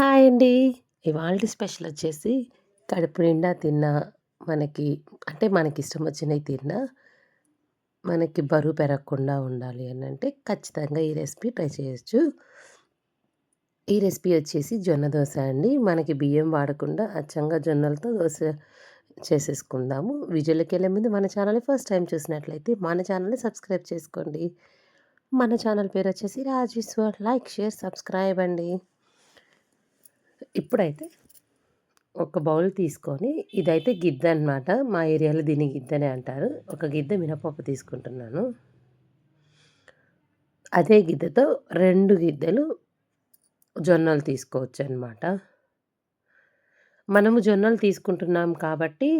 Hi అండి. ఇవాళ special వచ్చేసి కడుపు నిండా తిన్నా, మనకి అంటే మనకి ఇష్టం వచ్చినవి తిన్నా, మనకి బరువు పెరగకుండా ఉండాలి అని అంటే ఖచ్చితంగా ఈ రెసిపీ ట్రై చేయొచ్చు. ఈ రెసిపీ వచ్చేసి జొన్న దోశ అండి. మనకి బియ్యం వాడకుండా అచ్చంగా జొన్నలతో దోశ చేసేసుకుందాము. విజువల్‌లోకెళ్ళే ముందు మన ఛానల్‌ని ఫస్ట్ టైం చూసినట్లయితే మన ఛానల్‌ని సబ్స్క్రైబ్ చేసుకోండి. మన ఛానల్ పేరు వచ్చేసి రాజేశ్వర్. లైక్, షేర్, సబ్స్క్రైబ్ అండి. ఇప్పుడైతే ఒక బౌల్ తీసుకొని ఇదైతే గిద్ద అనమాట. మా ఏరియాలో దీన్ని గిద్దనే అంటారు. ఒక గిద్ద మినపప్పు తీసుకుంటున్నాను. అదే గిద్దతో రెండు గిద్దలు జొన్నలు తీసుకోవచ్చనమాట. మనము జొన్నలు తీసుకుంటున్నాం కాబట్టి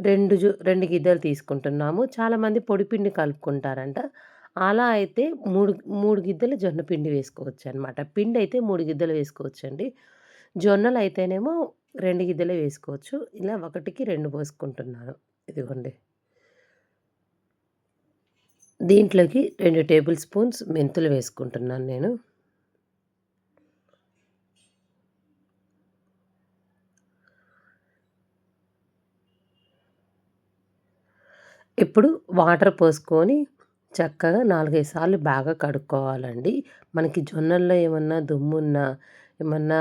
రెండు జు 2 గిద్దలు తీసుకుంటున్నాము. చాలామంది పొడిపిండి కలుపుకుంటారంట. అలా అయితే 3, 3 గిద్దలు జొన్న పిండి వేసుకోవచ్చు అనమాట పిండి అయితే మూడు గిద్దలు వేసుకోవచ్చండి. జొన్నలు అయితేనేమో రెండు గిద్దలే వేసుకోవచ్చు. ఇలా ఒకటికి రెండు పోసుకుంటున్నాను. ఇదిగోండి. దీంట్లోకి రెండు టేబుల్ స్పూన్స్ మెంతులు వేసుకుంటున్నాను నేను. ఇప్పుడు వాటర్ పోసుకొని చక్కగా 4, 5 సార్లు బాగా కడుక్కోవాలండి. మనకి జొన్నల్లో ఏమన్నా దుమ్మున్నా, ఏమన్నా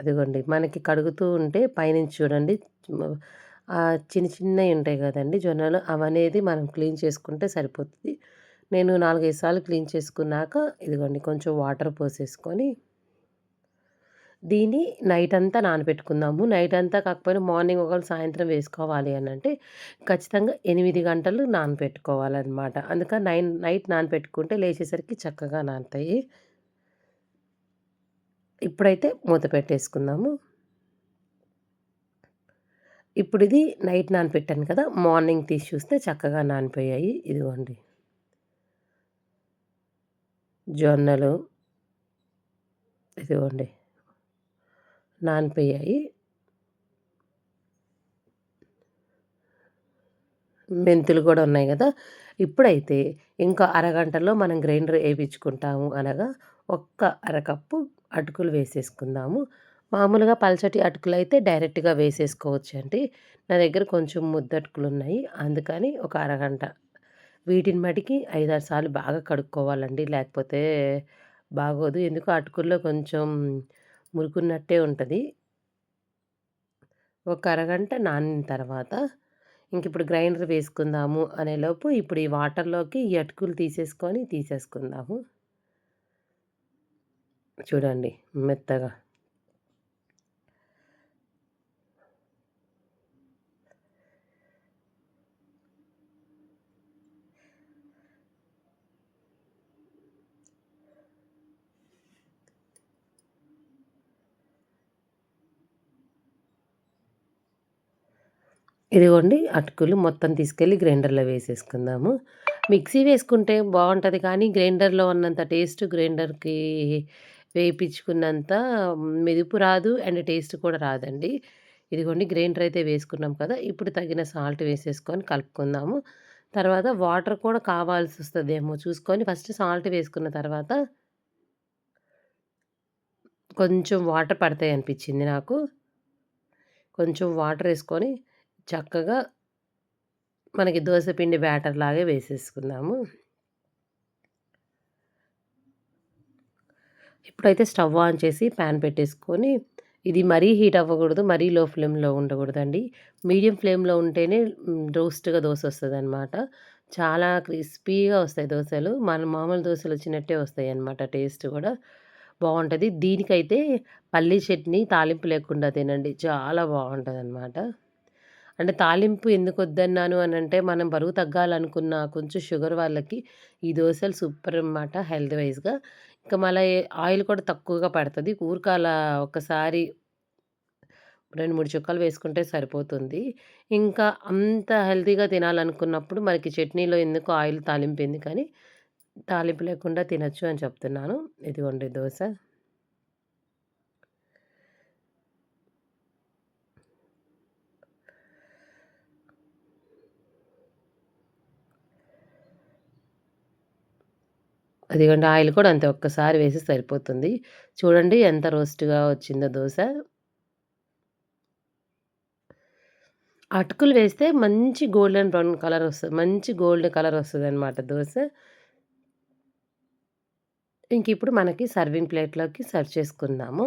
అదిగోండి మనకి కడుగుతూ ఉంటే పైనుంచి చూడండి చిన్న చిన్నవి ఉంటాయి కదండీ జొన్నలు అవనేది మనం క్లీన్ చేసుకుంటే సరిపోతుంది. నేను 4, 5 సార్లు క్లీన్ చేసుకున్నాక ఇదిగోండి కొంచెం వాటర్ పోసేసుకొని దీన్ని నైట్ అంతా నానబెట్టుకుందాము. నైట్ అంతా కాకపోయినా మార్నింగ్ ఒకవేళ సాయంత్రం వేసుకోవాలి అని అంటే ఖచ్చితంగా ఎనిమిది గంటలు నానబెట్టుకోవాలన్నమాట అందుకని నైన్ నైట్ నానబెట్టుకుంటే లేచేసరికి చక్కగా నానతాయి. ఇప్పుడైతే మూత పెట్టేసుకుందాము. ఇప్పుడు ఇది నైట్ నానపెట్టాను కదా! మార్నింగ్ తీసి చూస్తే చక్కగా నానిపోయాయి. ఇదిగోండి. జొన్నలు ఇదిగోండి. నానిపోయాయి. మెంతులు కూడా ఉన్నాయి కదా! ఇప్పుడైతే ఇంకా అరగంటలో మనం గ్రైండర్ వేయించుకుంటాము అనగా ఒక్క అరకప్పు అటుకులు వేసేసుకుందాము. మామూలుగా పల్చటి అటుకులు అయితే డైరెక్ట్‌గా వేసేసుకోవచ్చండి. నా దగ్గర కొంచెం ముద్దటుకులున్నాయి. అందుకని ఒక అరగంట వీటిని మటికి 5, 6 సార్లు బాగా కడుక్కోవాలండి. లేకపోతే బాగోదు. ఎందుకు అటుకుల్లో కొంచెం మురుకున్నట్టే ఉంటుంది ఒక అరగంట నానిన తర్వాత ఇంకిప్పుడు గ్రైండర్ వేసుకుందాము అనేలోపు ఇప్పుడు ఈ వాటర్‌లోకి ఈ అటుకులు తీసేసుకొని తీసేసుకుందాము. చూడండి మెత్తగా. ఇదిగోండి అటుకులు మొత్తం తీసుకెళ్ళి గ్రైండర్‌లో వేసేసుకుందాము. మిక్సీ వేసుకుంటే బాగుంటుంది కానీ గ్రైండర్‌లో ఉన్నంత టేస్ట్ గ్రైండర్‌కి వేయించుకున్నంత మెదుపు రాదు. అండ్ టేస్ట్ కూడా రాదండి. ఇదిగోండి గ్రైండర్ అయితే వేసుకున్నాం కదా! ఇప్పుడు తగిన సాల్ట్ వేసేసుకొని కలుపుకుందాము. తర్వాత వాటర్ కూడా కావాల్సి వస్తుందేమో చూసుకొని ఫస్ట్ సాల్ట్ వేసుకున్న తర్వాత కొంచెం వాటర్ పడతాయి అనిపించింది నాకు. కొంచెం వాటర్ వేసుకొని చక్కగా మనకి దోస పిండి బ్యాటర్ లాగే వేసేసుకుందాము. ఇప్పుడైతే స్టవ్ ఆన్ చేసి ప్యాన్ పెట్టేసుకొని ఇది మరీ హీట్ అవ్వకూడదు. మరీ లో ఫ్లేమ్‌లో ఉండకూడదండి. మీడియం ఫ్లేమ్‌లో ఉంటేనే రోస్ట్‌గా దోశ వస్తుంది అనమాట చాలా క్రిస్పీగా వస్తాయి దోశలు మన మామూలు దోశలు వచ్చినట్టే వస్తాయి అనమాట టేస్ట్ కూడా బాగుంటుంది దీనికైతే పల్లీ చట్నీ తాలింపు లేకుండా తినండి. చాలా బాగుంటుంది అనమాట అంటే తాలింపు ఎందుకు వద్దన్నాను అని అంటే మనం బరువు తగ్గాలనుకున్న కొంచెం షుగర్ వాళ్ళకి ఈ దోశలు సూపర్ అనమాట హెల్త్ వైజ్గా ఇంకా మళ్ళీ ఆయిల్ కూడా తక్కువగా పడుతుంది ఊరికాల అలా ఒక్కసారి 2, 3 చుక్కలు వేసుకుంటే సరిపోతుంది. ఇంకా అంత హెల్తీగా తినాలనుకున్నప్పుడు మనకి చట్నీలో ఎందుకు ఆయిల్ తాలింపు ఎందుకని తాలింపు లేకుండా తినచ్చు అని చెప్తున్నాను. ఇదిగోండి దోశ అదిగోండి ఆయిల్ కూడా అంతే ఒక్కసారి వేసి సరిపోతుంది. చూడండి ఎంత రోస్ట్‌గా వచ్చిందో దోశ అటుకులు వేస్తే మంచి గోల్డెన్ బ్రౌన్ కలర్ వస్తుంది మంచి గోల్డ్ కలర్ వస్తదనమాట దోస. ఇంకిప్పుడు మనకి సర్వింగ్ ప్లేట్‌లోకి సర్వ్ చేసుకుందాము.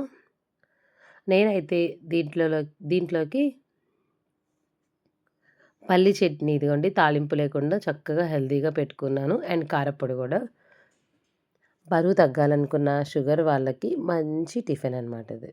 నేనైతే దీంట్లో దీంట్లోకి పల్లి చట్నీ ఇదిగోండి తాలింపు లేకుండా చక్కగా హెల్తీగా పెట్టుకున్నాను. అండ్ కారప్పొడి కూడా బరువు తగ్గాలనుకున్న షుగర్ వాళ్ళకి మంచి టిఫిన్ అనమాట ఇది.